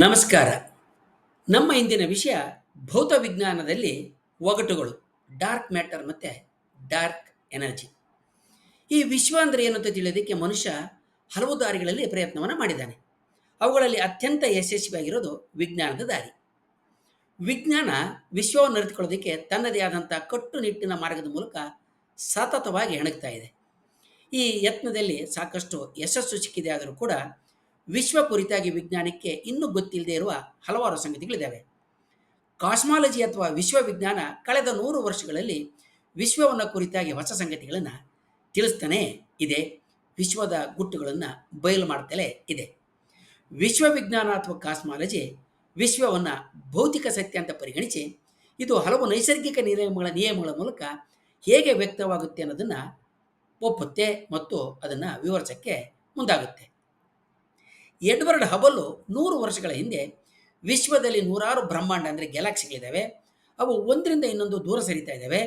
ನಮಸ್ಕಾರ. ನಮ್ಮ ಇಂದಿನ ವಿಷಯ ಭೌತ ವಿಜ್ಞಾನದಲ್ಲಿ ಒಗಟುಗಳು ಡಾರ್ಕ್ ಮ್ಯಾಟರ್ ಮತ್ತು ಡಾರ್ಕ್ ಎನರ್ಜಿ ಈ ವಿಶ್ವ ಅಂದರೆ ಏನು ಅಂತ ತಿಳಿಯೋದಕ್ಕೆ ಮನುಷ್ಯ ಹಲವು ದಾರಿಗಳಲ್ಲಿ ಪ್ರಯತ್ನವನ್ನು ಮಾಡಿದ್ದಾನೆ. ಅವುಗಳಲ್ಲಿ ಅತ್ಯಂತ ಯಶಸ್ವಿಯಾಗಿರೋದು ವಿಜ್ಞಾನದ ದಾರಿ. ವಿಜ್ಞಾನ ವಿಶ್ವವನ್ನು ಅರಿತುಕೊಳ್ಳೋದಕ್ಕೆ ತನ್ನದೇ ಆದಂಥ ಕಟ್ಟುನಿಟ್ಟಿನ ಮಾರ್ಗದ ಮೂಲಕ ಸತತವಾಗಿ ಹೆಣಗ್ತಾ ಇದೆ. ಈ ಯತ್ನದಲ್ಲಿ ಸಾಕಷ್ಟು ಯಶಸ್ಸು ಸಿಕ್ಕಿದೆ ಆದರೂ ಕೂಡ ವಿಶ್ವ ಕುರಿತಾಗಿ ವಿಜ್ಞಾನಕ್ಕೆ ಇನ್ನೂ ಗೊತ್ತಿಲ್ಲದೆ ಇರುವ ಹಲವಾರು ಸಂಗತಿಗಳಿದ್ದಾವೆ. ಕಾಸ್ಮಾಲಜಿ ಅಥವಾ ವಿಶ್ವವಿಜ್ಞಾನ ಕಳೆದ ನೂರು ವರ್ಷಗಳಲ್ಲಿ ವಿಶ್ವವನ್ನು ಕುರಿತಾಗಿ ಹೊಸ ಸಂಗತಿಗಳನ್ನು ತಿಳಿಸ್ತಾನೆ ಇದೆ. ವಿಶ್ವದ ಗುಟ್ಟುಗಳನ್ನು ಬಯಲು ಮಾಡ್ತಲೇ ಇದೆ. ವಿಶ್ವವಿಜ್ಞಾನ ಅಥವಾ ಕಾಸ್ಮಾಲಜಿ ವಿಶ್ವವನ್ನು ಭೌತಿಕ ಸತ್ಯ ಅಂತ ಪರಿಗಣಿಸಿ ಇದು ಹಲವು ನೈಸರ್ಗಿಕ ನಿಯಮಗಳ ನಿಯಮಗಳ ಮೂಲಕ ಹೇಗೆ ವ್ಯಕ್ತವಾಗುತ್ತೆ ಅನ್ನೋದನ್ನು ಒಪ್ಪುತ್ತೆ ಮತ್ತು ಅದನ್ನು ವಿವರಿಸೋಕ್ಕೆ ಮುಂದಾಗುತ್ತೆ. ಎಡ್ವರ್ಡ್ ಹಬಲ್ಲು ನೂರು ವರ್ಷಗಳ ಹಿಂದೆ ವಿಶ್ವದಲ್ಲಿ ನೂರಾರು ಬ್ರಹ್ಮಾಂಡ ಅಂದರೆ ಗ್ಯಾಲಾಕ್ಸಿಗಳಿದ್ದಾವೆ ಅವು ಒಂದರಿಂದ ಇನ್ನೊಂದು ದೂರ ಸರಿತಾ ಇದ್ದಾವೆ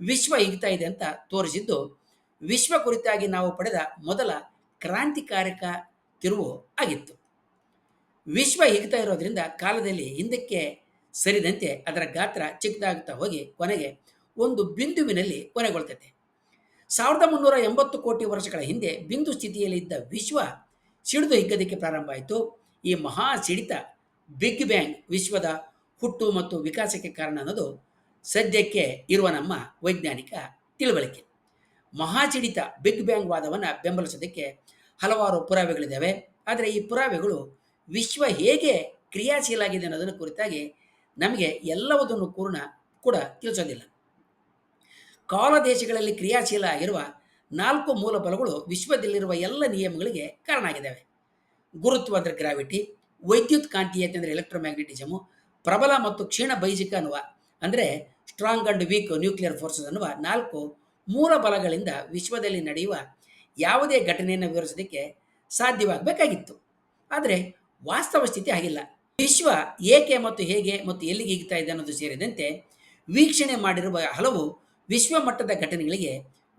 ವಿಶ್ವ ಹಿಗ್ತಾ ಇದೆ ಅಂತ ತೋರಿಸಿದ್ದು, ವಿಶ್ವ ಕುರಿತಾಗಿ ನಾವು ಪಡೆದ ಮೊದಲ ಕ್ರಾಂತಿಕಾರಕ ತಿರುವು ಆಗಿತ್ತು. ವಿಶ್ವ ಹಿಗ್ತಾ ಇರೋದ್ರಿಂದ ಕಾಲದಲ್ಲಿ ಹಿಂದಕ್ಕೆ ಸರಿದಂತೆ ಅದರ ಗಾತ್ರ ಚಿಕ್ಕದಾಗ್ತಾ ಹೋಗಿ ಕೊನೆಗೆ ಒಂದು ಬಿಂದುವಿನಲ್ಲಿ ಕೊನೆಗೊಳ್ತದೆ ಸಾವಿರದ ಮುನ್ನೂರ ಎಂಬತ್ತು ಕೋಟಿ ವರ್ಷಗಳ ಹಿಂದೆ ಬಿಂದು ಸ್ಥಿತಿಯಲ್ಲಿ ಇದ್ದ ವಿಶ್ವ ಸಿಡಿದು ಹಿಗ್ಗದಕ್ಕೆ ಪ್ರಾರಂಭ ಆಯಿತು. ಈ ಮಹಾ ಸಿಡಿತ ಬಿಗ್ ಬ್ಯಾಂಗ್ ವಿಶ್ವದ ಹುಟ್ಟು ಮತ್ತು ವಿಕಾಸಕ್ಕೆ ಕಾರಣ ಅನ್ನೋದು ಸದ್ಯಕ್ಕೆ ಇರುವ ನಮ್ಮ ವೈಜ್ಞಾನಿಕ ತಿಳುವಳಿಕೆ. ಮಹಾ ಸಿಡಿತ ಬಿಗ್ ಬ್ಯಾಂಗ್ ವಾದವನ್ನು ಬೆಂಬಲಿಸೋದಕ್ಕೆ ಹಲವಾರು ಪುರಾವೆಗಳಿದ್ದಾವೆ ಆದರೆ ಈ ಪುರಾವೆಗಳು ವಿಶ್ವ ಹೇಗೆ ಕ್ರಿಯಾಶೀಲ ಆಗಿದೆ ಅನ್ನೋದನ್ನು ಕುರಿತಾಗಿ ನಮಗೆ ಎಲ್ಲವುದನ್ನು ಪೂರ್ಣ ಕೂಡ ತಿಳಿಸೋದಿಲ್ಲ. ಕಾಲ ದೇಶಗಳಲ್ಲಿ ಕ್ರಿಯಾಶೀಲ ಆಗಿರುವ ನಾಲ್ಕು ಮೂಲ ಬಲಗಳು ವಿಶ್ವದಲ್ಲಿರುವ ಎಲ್ಲ ನಿಯಮಗಳಿಗೆ ಕಾರಣ ಆಗಿದ್ದಾವೆ ಗುರುತ್ವ ಅಂದರೆ ಗ್ರಾವಿಟಿ, ವೈದ್ಯುತ್ ಕಾಂತೀಯತೆ ಅಂದರೆ ಎಲೆಕ್ಟ್ರೋಮ್ಯಾಗ್ನೆಟಿಸಮು ಪ್ರಬಲ ಮತ್ತು ಕ್ಷೀಣ ಬೈಜಿಕ ಅನ್ನುವ, ಅಂದರೆ strong and weak nuclear forces ಅನ್ನುವ ನಾಲ್ಕು ಮೂಲ ಬಲಗಳಿಂದ ವಿಶ್ವದಲ್ಲಿ ನಡೆಯುವ ಯಾವುದೇ ಘಟನೆಯನ್ನು ವಿವರಿಸೋದಕ್ಕೆ ಸಾಧ್ಯವಾಗಬೇಕಾಗಿತ್ತು. ಆದರೆ ವಾಸ್ತವ ಸ್ಥಿತಿ ಆಗಿಲ್ಲ ವಿಶ್ವ ಏಕೆ ಮತ್ತು ಹೇಗೆ ಮತ್ತು ಎಲ್ಲಿಗೆ ಹಿಗ್ತಾ ಇದೆ ಅನ್ನೋದು ಸೇರಿದಂತೆ ವೀಕ್ಷಣೆ ಮಾಡಿರುವ ಹಲವು ವಿಶ್ವ ಮಟ್ಟದ ಘಟನೆಗಳಿಗೆ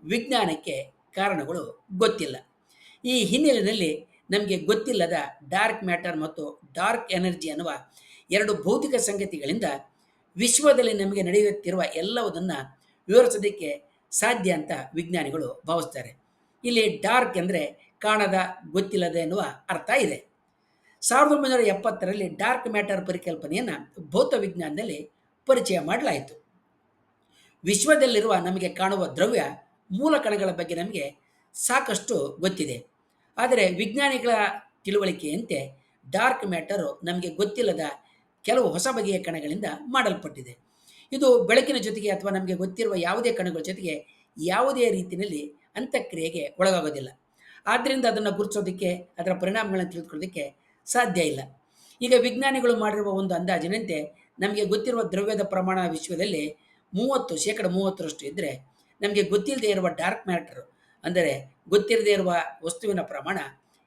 ವಿಜ್ಞಾನಕ್ಕೆ ಕಾರಣಗಳು ಗೊತ್ತಿಲ್ಲ. ಈ ಹಿನ್ನೆಲೆಯಲ್ಲಿ ನಮಗೆ ಗೊತ್ತಿಲ್ಲದ ಡಾರ್ಕ್ ಮ್ಯಾಟರ್ ಮತ್ತು ಡಾರ್ಕ್ ಎನರ್ಜಿ ಅನ್ನುವ ಎರಡು ಭೌತಿಕ ಸಂಗತಿಗಳಿಂದ ವಿಶ್ವದಲ್ಲಿ ನಮಗೆ ನಡೆಯುತ್ತಿರುವ ಎಲ್ಲವುದನ್ನು ವಿವರಿಸೋದಕ್ಕೆ ಸಾಧ್ಯ ಅಂತ ವಿಜ್ಞಾನಿಗಳು ಭಾವಿಸ್ತಾರೆ. ಇಲ್ಲಿ ಡಾರ್ಕ್ ಅಂದರೆ ಕಾಣದ, ಗೊತ್ತಿಲ್ಲದೆ ಎನ್ನುವ ಅರ್ಥ ಇದೆ. ಸಾವಿರದ ಒಂಬೈನೂರ ಎಪ್ಪತ್ತರಲ್ಲಿ ಡಾರ್ಕ್ ಮ್ಯಾಟರ್ ಪರಿಕಲ್ಪನೆಯನ್ನು ಭೌತ ವಿಜ್ಞಾನದಲ್ಲಿ ಪರಿಚಯ ಮಾಡಲಾಯಿತು. ವಿಶ್ವದಲ್ಲಿರುವ ನಮಗೆ ಕಾಣುವ ದ್ರವ್ಯ ಮೂಲ ಕಣಗಳ ಬಗ್ಗೆ ನಮಗೆ ಸಾಕಷ್ಟು ಗೊತ್ತಿದೆ. ಆದರೆ ವಿಜ್ಞಾನಿಗಳ ತಿಳುವಳಿಕೆಯಂತೆ ಡಾರ್ಕ್ ಮ್ಯಾಟರು ನಮಗೆ ಗೊತ್ತಿಲ್ಲದ ಕೆಲವು ಹೊಸ ಬಗೆಯ ಕಣಗಳಿಂದ ಮಾಡಲ್ಪಟ್ಟಿದೆ. ಇದು ಬೆಳಕಿನ ಜೊತೆಗೆ ಅಥವಾ ನಮಗೆ ಗೊತ್ತಿರುವ ಯಾವುದೇ ಕಣಗಳ ಜೊತೆಗೆ ಯಾವುದೇ ರೀತಿಯಲ್ಲಿ ಅಂತಕ್ರಿಯೆಗೆ ಒಳಗಾಗೋದಿಲ್ಲ. ಆದ್ದರಿಂದ ಅದನ್ನು ಗುರುತಿಸೋದಕ್ಕೆ, ಅದರ ಪರಿಣಾಮಗಳನ್ನು ತಿಳಿದುಕೊಳ್ಳೋದಕ್ಕೆ ಸಾಧ್ಯ ಇಲ್ಲ. ಈಗ ವಿಜ್ಞಾನಿಗಳು ಮಾಡಿರುವ ಒಂದು ಅಂದಾಜಿನಂತೆ ನಮಗೆ ಗೊತ್ತಿರುವ ದ್ರವ್ಯದ ಪ್ರಮಾಣ ವಿಶ್ವದಲ್ಲಿ ಮೂವತ್ತು ಶೇಕಡ ಮೂವತ್ತರಷ್ಟು ಇದ್ದರೆ ನಮಗೆ ಗೊತ್ತಿಲ್ಲದೆ ಇರುವ ಡಾರ್ಕ್ ಮ್ಯಾಟರ್ ಅಂದರೆ ಗೊತ್ತಿರದೇ ಇರುವ ವಸ್ತುವಿನ ಪ್ರಮಾಣ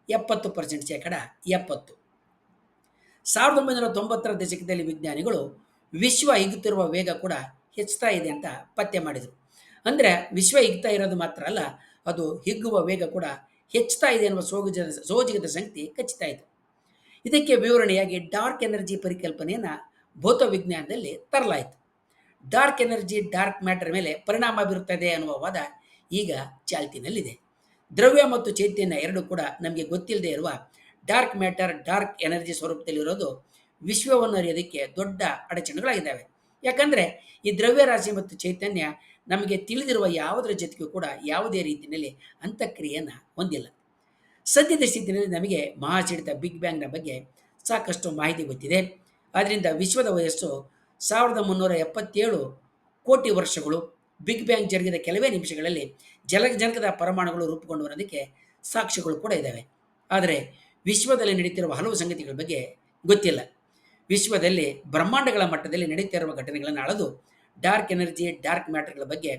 ಎಪ್ಪತ್ತು ಪರ್ಸೆಂಟ್ ಶೇಕಡ ಎಪ್ಪತ್ತು. ಸಾವಿರದ ಒಂಬೈನೂರ ತೊಂಬತ್ತರ ದಶಕದಲ್ಲಿ ವಿಜ್ಞಾನಿಗಳು ವಿಶ್ವ ಹಿಗ್ಗುತ್ತಿರುವ ವೇಗ ಕೂಡ ಹೆಚ್ಚುತ್ತಾ ಇದೆ ಅಂತ ಪತ್ತೆ ಮಾಡಿದರು. ಅಂದರೆ ವಿಶ್ವ ಹಿಗ್ತಾ ಇರೋದು ಮಾತ್ರ ಅಲ್ಲ, ಅದು ಹಿಗ್ಗುವ ವೇಗ ಕೂಡ ಹೆಚ್ಚುತ್ತಾ ಇದೆ ಎನ್ನುವ ಸೋಗಜ ಸೋಜಿಗದ ಸಂಗತಿ ಖಚಿತಾಯಿತು ಇದಕ್ಕೆ ವಿವರಣೆಯಾಗಿ ಡಾರ್ಕ್ ಎನರ್ಜಿ ಪರಿಕಲ್ಪನೆಯನ್ನು ಭೌತ ವಿಜ್ಞಾನದಲ್ಲಿ ತರಲಾಯಿತು. ಡಾರ್ಕ್ ಎನರ್ಜಿ ಡಾರ್ಕ್ ಮ್ಯಾಟರ್ ಮೇಲೆ ಪರಿಣಾಮ ಬೀರುತ್ತದೆ ಅನ್ನುವ ವಾದ ಈಗ ಚಾಲ್ತಿನಲ್ಲಿದೆ. ದ್ರವ್ಯ ಮತ್ತು ಚೈತನ್ಯ ಎರಡು ಕೂಡ ನಮಗೆ ಗೊತ್ತಿಲ್ಲದೆ ಇರುವ ಡಾರ್ಕ್ ಮ್ಯಾಟರ್ ಡಾರ್ಕ್ ಎನರ್ಜಿ ಸ್ವರೂಪದಲ್ಲಿರೋದು ವಿಶ್ವವನ್ನು ಅರಿಯೋದಕ್ಕೆ ದೊಡ್ಡ ಅಡಚಣೆಗಳಾಗಿದ್ದಾವೆ. ಯಾಕಂದರೆ ಈ ದ್ರವ್ಯರಾಶಿ ಮತ್ತು ಚೈತನ್ಯ ನಮಗೆ ತಿಳಿದಿರುವ ಯಾವುದರ ಜೊತೆಗೂ ಕೂಡ ಯಾವುದೇ ರೀತಿಯಲ್ಲಿ ಅಂತಕ್ರಿಯೆಯನ್ನು ಹೊಂದಿಲ್ಲ. ಸದ್ಯದ ಸ್ಥಿತಿಯಲ್ಲಿ ನಮಗೆ ಮಹಾಚಿಡಿತ ಬಿಗ್ ಬ್ಯಾಂಗ್ನ ಬಗ್ಗೆ ಸಾಕಷ್ಟು ಮಾಹಿತಿ ಗೊತ್ತಿದೆ. ಆದ್ದರಿಂದ ವಿಶ್ವದ ವಯಸ್ಸು ಸಾವಿರದ ಮುನ್ನೂರ ಎಪ್ಪತ್ತೇಳು ಕೋಟಿ ವರ್ಷಗಳು ಬಿಗ್ ಬ್ಯಾಂಗ್ ಜರುಗಿದ ಕೆಲವೇ ನಿಮಿಷಗಳಲ್ಲಿ ಜಲಜನಕದ ಪರಮಾಣುಗಳು ರೂಪುಗೊಂಡು ಬರೋದಕ್ಕೆ ಸಾಕ್ಷ್ಯಗಳು ಕೂಡ ಇದ್ದಾವೆ. ಆದರೆ ವಿಶ್ವದಲ್ಲಿ ನಡೀತಿರುವ ಹಲವು ಸಂಗತಿಗಳ ಬಗ್ಗೆ ಗೊತ್ತಿಲ್ಲ. ವಿಶ್ವದಲ್ಲಿ ಬ್ರಹ್ಮಾಂಡಗಳ ಮಟ್ಟದಲ್ಲಿ ನಡೀತಿರುವ ಘಟನೆಗಳನ್ನು ಅಳೆದು ಡಾರ್ಕ್ ಎನರ್ಜಿ, ಡಾರ್ಕ್ ಮ್ಯಾಟರ್ಗಳ ಬಗ್ಗೆ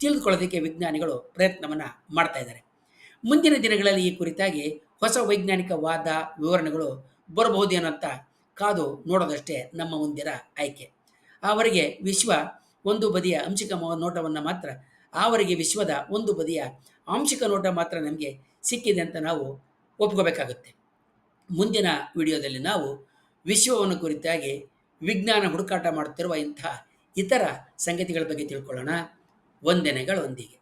ತಿಳಿದುಕೊಳ್ಳೋದಕ್ಕೆ ವಿಜ್ಞಾನಿಗಳು ಪ್ರಯತ್ನವನ್ನು ಮಾಡ್ತಾ ಇದ್ದಾರೆ. ಮುಂದಿನ ದಿನಗಳಲ್ಲಿ ಈ ಕುರಿತಾಗಿ ಹೊಸ ವೈಜ್ಞಾನಿಕ ವಾದ, ವಿವರಣೆಗಳು ಬರಬಹುದೇನೋ ಅಂತ ಕಾದು ನೋಡೋದಷ್ಟೇ ನಮ್ಮ ಮುಂದಿನ ಆಯ್ಕೆ. ಅವರಿಗೆ ವಿಶ್ವ ಒಂದು ಬದಿಯ ಅಂಶಿಕ ನೋಟವನ್ನು ಮಾತ್ರ ಆವರಿಗೆ ವಿಶ್ವದ ಒಂದು ಬದಿಯ ಆಂಶಿಕ ನೋಟ ಮಾತ್ರ ನಮಗೆ ಸಿಕ್ಕಿದೆ ಅಂತ ನಾವು ಒಪ್ಕೋಬೇಕಾಗುತ್ತೆ. ಮುಂದಿನ ವಿಡಿಯೋದಲ್ಲಿ ನಾವು ವಿಶ್ವವನ್ನು ಕುರಿತಾಗಿ ವಿಜ್ಞಾನ ಹುಡುಕಾಟ ಮಾಡುತ್ತಿರುವ ಇಂಥ ಇತರ ಸಂಗತಿಗಳ ಬಗ್ಗೆ ತಿಳ್ಕೊಳ್ಳೋಣ. ವಂದನೆಗಳೊಂದಿಗೆ